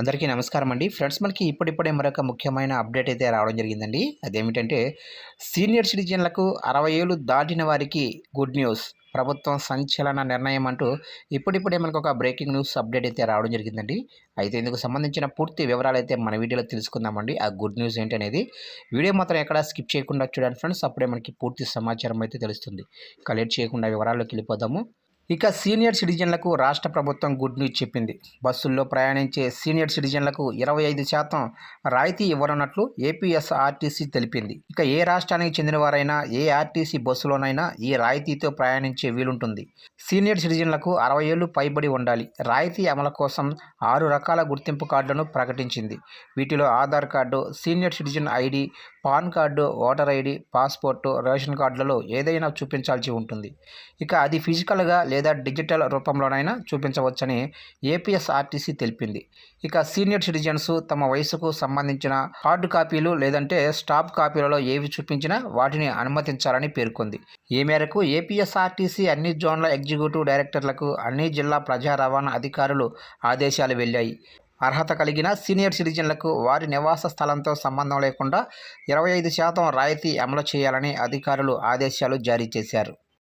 అందరికీ నమస్కారం అండి. ఫ్రెండ్స్ మనకి ఇప్పుడిప్పుడే మరొక ముఖ్యమైన అప్డేట్ అయితే రావడం జరిగిందండి. అదేమిటంటే సీనియర్ సిటిజన్లకు అరవై ఏళ్ళు దాటిన వారికి గుడ్ న్యూస్ ప్రభుత్వం సంచలన నిర్ణయం అంటూ ఇప్పుడిప్పుడే మనకు ఒక బ్రేకింగ్ న్యూస్ అప్డేట్ అయితే రావడం జరిగిందండి. అయితే ఇందుకు సంబంధించిన పూర్తి వివరాలు అయితే మన వీడియోలో తెలుసుకుందామండి. ఆ గుడ్ న్యూస్ ఏంటి అనేది వీడియో మాత్రం ఎక్కడ స్కిప్ చేయకుండా చూడండి ఫ్రెండ్స్. అప్పుడే మనకి పూర్తి సమాచారం అయితే తెలుస్తుంది. ఇక లేట్ చేయకుండా వివరాల్లోకి వెళ్ళిపోదాము. ఇక సీనియర్ సిటిజన్లకు రాష్ట్ర ప్రభుత్వం గుడ్ న్యూస్ చెప్పింది. బస్సుల్లో ప్రయాణించే సీనియర్ సిటిజన్లకు ఇరవై ఐదు శాతం రాయితీ ఇవ్వనున్నట్లు ఏపీఎస్ఆర్టీసీ తెలిపింది. ఇక ఏ రాష్ట్రానికి చెందిన వారైనా ఏ ఆర్టీసీ బస్సులోనైనా ఈ రాయితీతో ప్రయాణించే వీలుంటుంది. సీనియర్ సిటిజన్లకు అరవై ఏళ్ళు పైబడి ఉండాలి. రాయితీ అమలు కోసం ఆరు రకాల గుర్తింపు కార్డులను ప్రకటించింది. వీటిలో Aadhaar card senior citizen ID PAN card voter ID passport ration కార్డులలో ఏదైనా చూపించాల్సి ఉంటుంది. ఇక అది ఫిజికల్గా లేదా డిజిటల్ రూపంలోనైనా చూపించవచ్చని ఏపీఎస్ఆర్టీసీ తెలిపింది. ఇక సీనియర్ సిటిజన్స్ తమ వయసుకు సంబంధించిన హార్డ్ కాపీలు లేదంటే స్టాప్ కాపీలలో ఏవి చూపించినా వాటిని అనుమతించాలని పేర్కొంది. ఈ మేరకు ఏపీఎస్ఆర్టీసీ అన్ని జోన్ల ఎగ్జిక్యూటివ్ డైరెక్టర్లకు అన్ని జిల్లా ప్రజా రవాణా అధికారులు ఆదేశాలు వెళ్ళాయి అర్హత కలిగిన సీనియర్ సిటిజన్లకు వారి నివాస స్థలంతో సంబంధం లేకుండా ఇరవై ఐదు శాతం రాయితీ అమలు చేయాలని అధికారులు ఆదేశాలు జారీ చేశారు.